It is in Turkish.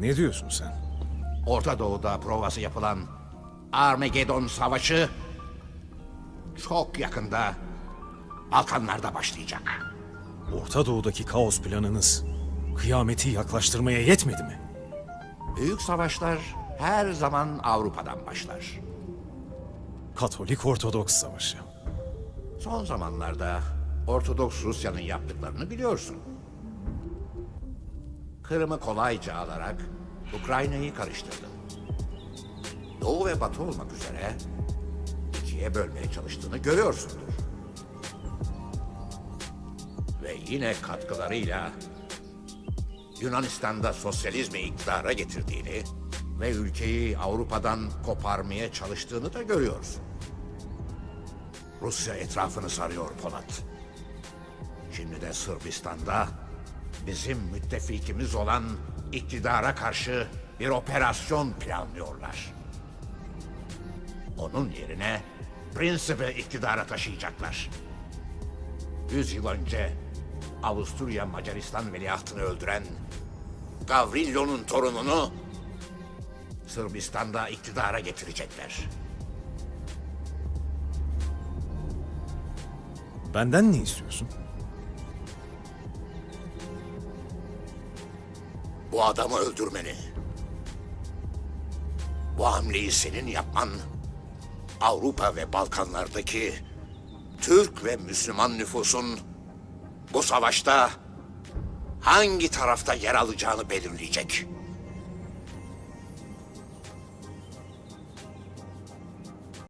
Ne diyorsun sen? Orta Doğu'da provası yapılan Armageddon Savaşı çok yakında Balkanlarda başlayacak. Orta Doğu'daki kaos planınız kıyameti yaklaştırmaya yetmedi mi? Büyük savaşlar her zaman Avrupa'dan başlar. Katolik Ortodoks Savaşı. Son zamanlarda Ortodoks Rusya'nın yaptıklarını biliyorsun. Kırım'ı kolayca alarak Ukrayna'yı karıştırdı. Doğu ve Batı olmak üzere ikiye bölmeye çalıştığını görüyorsundur. Ve yine katkılarıyla Yunanistan'da sosyalizmi iktidara getirdiğini ve ülkeyi Avrupa'dan koparmaya çalıştığını da görüyorsun. Rusya etrafını sarıyor Polat. Şimdi de Sırbistan'da bizim müttefikimiz olan iktidara karşı bir operasyon planlıyorlar. Onun yerine Prince'ı iktidara taşıyacaklar. Yüz yıl önce Avusturya Macaristan veliahtını öldüren Gavrillo'nun torununu Sırbistan'da iktidara getirecekler. Benden ne istiyorsun? Bu adamı öldürmeni. Bu hamleyi senin yapman Avrupa ve Balkanlardaki Türk ve Müslüman nüfusun bu savaşta hangi tarafta yer alacağını belirleyecek.